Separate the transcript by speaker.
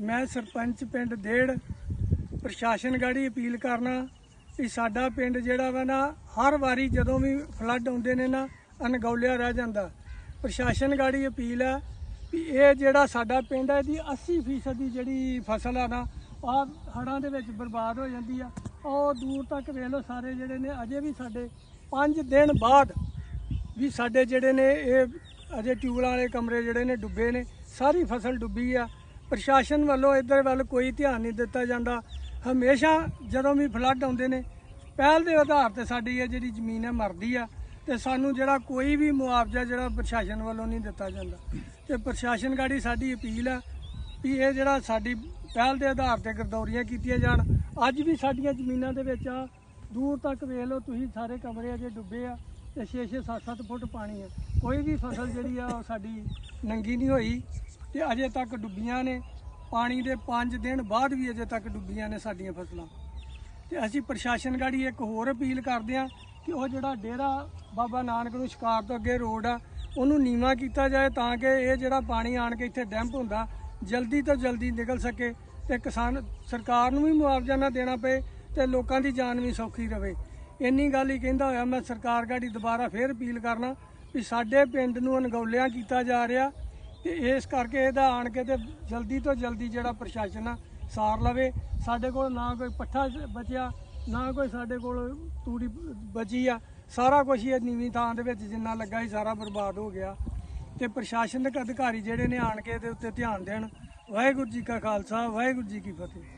Speaker 1: ਮੈਂ ਸਰਪੰਚ ਪਿੰਡ ਡੇੜ, ਪ੍ਰਸ਼ਾਸਨ ਗਾੜੀ ਅਪੀਲ ਕਰਨਾ ਕਿ ਸਾਡਾ ਪਿੰਡ ਜਿਹੜਾ ਵਾ ਨਾ, ਹਰ ਵਾਰੀ ਜਦੋਂ ਵੀ ਫਲੱਡ ਆਉਂਦੇ ਨੇ ਨਾ, ਅਣਗੌਲਿਆ ਰਹਿ ਜਾਂਦਾ। ਪ੍ਰਸ਼ਾਸਨ ਗਾੜੀ ਅਪੀਲ ਹੈ ਵੀ ਇਹ ਜਿਹੜਾ ਸਾਡਾ ਪਿੰਡ ਹੈ ਇਹਦੀ 80% ਦੀ ਜਿਹੜੀ ਫਸਲ ਆ ਨਾ ਆ ਹੜਾਂ ਦੇ ਵਿੱਚ ਬਰਬਾਦ ਹੋ ਜਾਂਦੀ ਆ। ਉਹ ਦੂਰ ਤੱਕ ਵੇਖ ਲਓ ਸਾਰੇ ਜਿਹੜੇ ਨੇ, ਅਜੇ ਵੀ ਸਾਡੇ 5 ਦਿਨ ਬਾਅਦ ਵੀ ਸਾਡੇ ਜਿਹੜੇ ਨੇ, ਇਹ ਅਜੇ ਟਿਊਬਲਾਂ ਵਾਲੇ ਕਮਰੇ ਜਿਹੜੇ ਨੇ ਡੁੱਬੇ ਨੇ, ਸਾਰੀ ਫਸਲ ਡੁੱਬੀ ਆ। ਪ੍ਰਸ਼ਾਸਨ ਵੱਲੋਂ ਇੱਧਰ ਵੱਲ ਕੋਈ ਧਿਆਨ ਨਹੀਂ ਦਿੱਤਾ ਜਾਂਦਾ। ਹਮੇਸ਼ਾ ਜਦੋਂ ਵੀ ਫਲੱਡ ਆਉਂਦੇ ਨੇ, ਪਹਿਲ ਦੇ ਆਧਾਰ ਤੇ ਸਾਡੀ ਇਹ ਜਿਹੜੀ ਜ਼ਮੀਨ ਹੈ ਮਰਦੀ ਆ ਤੇ ਸਾਨੂੰ ਜਿਹੜਾ ਕੋਈ ਵੀ ਮੁਆਵਜ਼ਾ ਜਿਹੜਾ ਪ੍ਰਸ਼ਾਸਨ ਵੱਲੋਂ ਨਹੀਂ ਦਿੱਤਾ ਜਾਂਦਾ। ਤੇ ਪ੍ਰਸ਼ਾਸਨ ਗਾੜੀ ਸਾਡੀ ਅਪੀਲ ਆ ਵੀ ਇਹ ਜਿਹੜਾ ਸਾਡੀ ਪਹਿਲ ਦੇ ਆਧਾਰ ਤੇ ਗਰਦੌਰੀਆਂ ਕੀਤੀਆਂ ਜਾਣ। ਅੱਜ ਵੀ ਸਾਡੀਆਂ ਜ਼ਮੀਨਾਂ ਦੇ ਵਿੱਚ ਆ। ਦੂਰ ਤੱਕ ਵੇਖ ਲਓ, ਤੁਸੀਂ ਸਾਰੇ ਕਮਰੇ ਅਜੇ ਡੁੱਬੇ ਆ। ਤੇ 6-6 7-7 ਫੁੱਟ ਪਾਣੀ ਹੈ। ਕੋਈ ਵੀ ਫਸਲ ਜਿਹੜੀ ਆ, ਉਹ ਸਾਡੀ ਨੰਗੀ ਨਹੀਂ ਹੋਈ ਤੇ ਅਜੇ ਤੱਕ ਡੁੱਬੀਆਂ ਨੇ। ਪਾਣੀ ਦੇ 5 ਦਿਨ ਬਾਅਦ ਵੀ ਅਜੇ ਤੱਕ ਡੁੱਬੀਆਂ ਨੇ ਸਾਡੀਆਂ ਫਸਲਾਂ। ਤੇ ਅਸੀਂ ਪ੍ਰਸ਼ਾਸਨ ਗਾੜੀ ਇੱਕ ਹੋਰ ਅਪੀਲ ਕਰਦੇ ਆ ਕਿ ਉਹ ਜਿਹੜਾ ਡੇਰਾ ਬਾਬਾ ਨਾਨਕ ਨੂੰ ਸ਼ਿਕਾਰ ਤੋਂ ਅੱਗੇ ਰੋਡ ਆ, ਉਹਨੂੰ ਨੀਵਾ ਕੀਤਾ ਜਾਏ ਤਾਂ ਕਿ ਇਹ ਜਿਹੜਾ ਪਾਣੀ ਆਣ ਕੇ ਇੱਥੇ ਡੈਂਪ ਹੁੰਦਾ, ਜਲਦੀ ਤੋਂ ਜਲਦੀ ਨਿਕਲ ਸਕੇ ਤੇ ਕਿਸਾਨ ਸਰਕਾਰ ਨੂੰ ਵੀ ਮੁਆਵਜ਼ਾ ਨਾ ਦੇਣਾ ਪਏ ਤੇ ਲੋਕਾਂ ਦੀ ਜਾਨ ਵੀ ਸੌਖੀ ਰਵੇ। ਇੰਨੀ ਗੱਲ ਹੀ ਕਹਿੰਦਾ ਹੋਇਆ, ਮੈਂ ਸਰਕਾਰ ਗਾੜੀ ਦੁਬਾਰਾ ਫੇਰ ਅਪੀਲ ਕਰਨਾ ਵੀ ਸਾਡੇ ਪਿੰਡ ਨੂੰ ਅਣਗੌਲਿਆਂ ਕੀਤਾ ਜਾ ਰਿਹਾ ਤੇ ਇਸ ਕਰਕੇ ਇਹਦਾ ਆਣ ਕੇ ਤੇ ਜਲਦੀ ਤੋਂ ਜਲਦੀ ਜਿਹੜਾ ਪ੍ਰਸ਼ਾਸਨ ਆ, ਸਾਰ ਲਵੇ। ਸਾਡੇ ਕੋਲ ਨਾ ਕੋਈ ਪੱਠਾ ਬਚਿਆ, ਨਾ ਕੋਈ ਸਾਡੇ ਕੋਲ ਤੂੜੀ ਬਚੀ ਆ। ਸਾਰਾ ਕੁਝ ਇਹ ਨੀਵੀਂ ਥਾਂ ਦੇ ਵਿੱਚ ਜਿੰਨਾ ਲੱਗਾ ਸੀ, ਸਾਰਾ ਬਰਬਾਦ ਹੋ ਗਿਆ। ਤੇ ਪ੍ਰਸ਼ਾਸਨਿਕ ਅਧਿਕਾਰੀ ਜਿਹੜੇ ਨੇ ਆਣ ਕੇ ਇਹਦੇ ਉੱਤੇ ਧਿਆਨ ਦੇਣ। ਵਾਹਿਗੁਰੂ ਜੀ ਕਾ ਖਾਲਸਾ, ਵਾਹਿਗੁਰੂ ਜੀ ਕੀ ਫਤਿਹ।